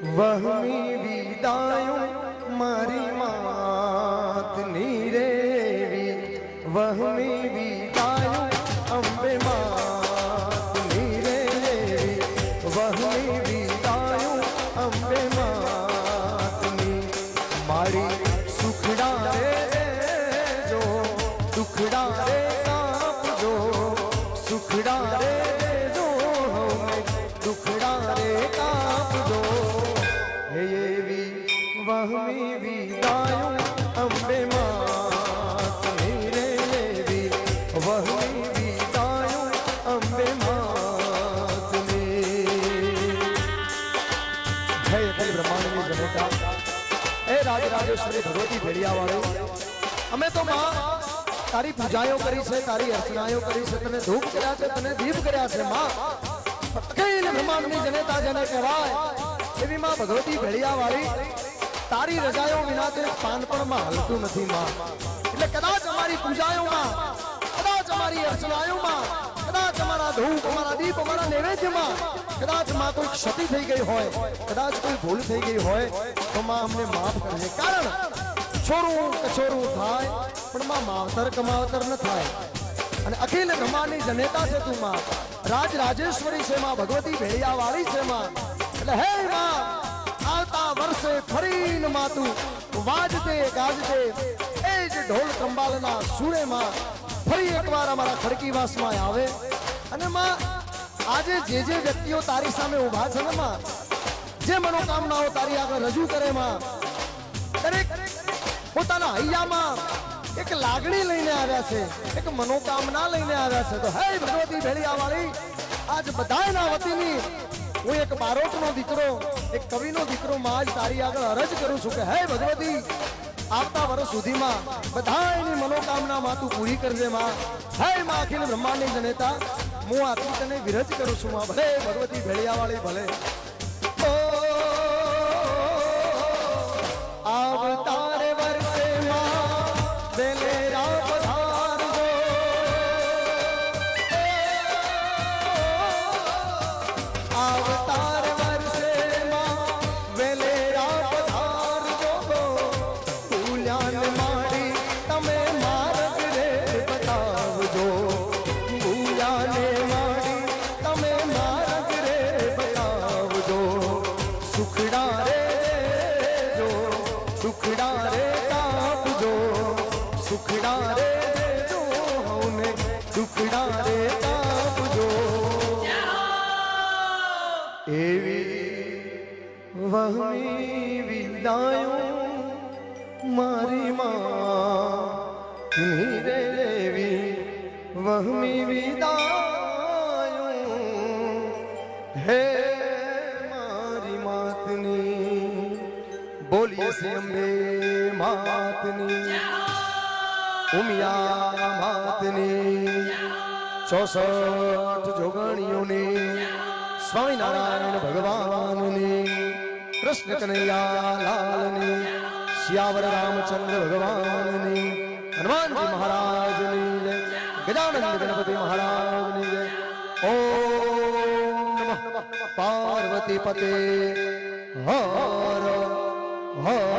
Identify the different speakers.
Speaker 1: વહમી વિદાયો મારી માતની રેવી વહમી વિદાયો અંબે માતની રેવી વહમી વિદાયો અંબે માતની મારી સુખડા રે જો, દુખડા રે કાપજો. સુખડા રે વહમી વિદાયું અંબે માતની રે એવી વહમી વિદાયું અંબે માતની હે અખિલ બ્રહ્માંડની જનતા એ રાજ રાજેશ્વરી ભગવતી ભેડિયા વાળી અમે તો માં તારી પૂજાઓ કરી છે તારી અર્ચનાઓ કરી છે તને ધૂપ કર્યા છે તને દીપ કર્યા છે માં અખિલ બ્રહ્માંડની જનતા જેને કહેવાય એવી માં ભગવતી ભેડિયા વાળી તારી રજાઓ વિના તે પાન હલતું નથી, માં. એટલે કદાચ અમારી પૂજાઓમાં, કદાચ અમારી અર્ચનાઓમાં, કદાચ અમારા ધૂપ, અમારા દીપ, અમારા નૈવેદ્યમાં, કદાચમાં કોઈ ક્ષતિ થઈ ગઈ હોય, કદાચ કોઈ ભૂલ થઈ ગઈ હોય, તો માં અમને માફ કરજે. કારણ, છોરું કછોરું થાય, પણ માં માવતર કમાવતર ન થાય. અને અખિલ બ્રહ્માંડની જનેતા છે તું, માં. રાજ રાજેશ્વરી છે, માં. ભગવતી ભેળિયા વાળી છે, માં. એટલે હે, માં આવતા ફરીન માતું વાજતે, ગાજતે, એ જ ઢોલ કંબાલના સુરેમાં ફરી એકવાર અમારા ખડકીવાસમાં આવે. અને માં, આજે જે જે વ્યક્તિઓ તારી સામે ઊભા છે ને માં, જે મનોકામનાઓ તારી આગળ રજૂ કરે માં, દરેક પોતાના હૈયામાં એક લાગણી લઈને આવ્યા છે, એક મનોકામના લઈને આવ્યા છે. તો હે ભગવતી ભેળિયા વાળી આજ બધાયના વતીની હું એક બારોટનો દીકરો, એક કવિનો દીકરો, માં જ તારી આગળ અરજ કરું છું કે, હે ભગવતી આવતા વર્ષ સુધીમાં બધાયની મનોકામના માં તું પૂરી કરજે, માં. હે માં અખિલ બ્રહ્માંડની જનેતા, હું આથી તને વિરજ કરું છું, માં. ભલે ભગવતી ભેળિયા વાળી ભલે. સુખડા રે કાપજો, સુખડા રે જો હવને દુખડા રે કાપજો. એવી વહમી વિદાયો મારી માં રેવી વહમી વિદાયો. હે બોલીએ શ્રી અંબે માતની, ઉમિયા માતની, ચોસઠ જોગણીઓની, સ્વામિનારાયણ ભગવાનની, કૃષ્ણ કનૈયા લાલની, શ્યાવર રામચંદ્ર ભગવાનની, હનુમાનજી મહારાજની જય, ગજાનંદ ગણપતિ મહારાજની જય. ઓ પાર્વતી પતે Oh. oh, oh.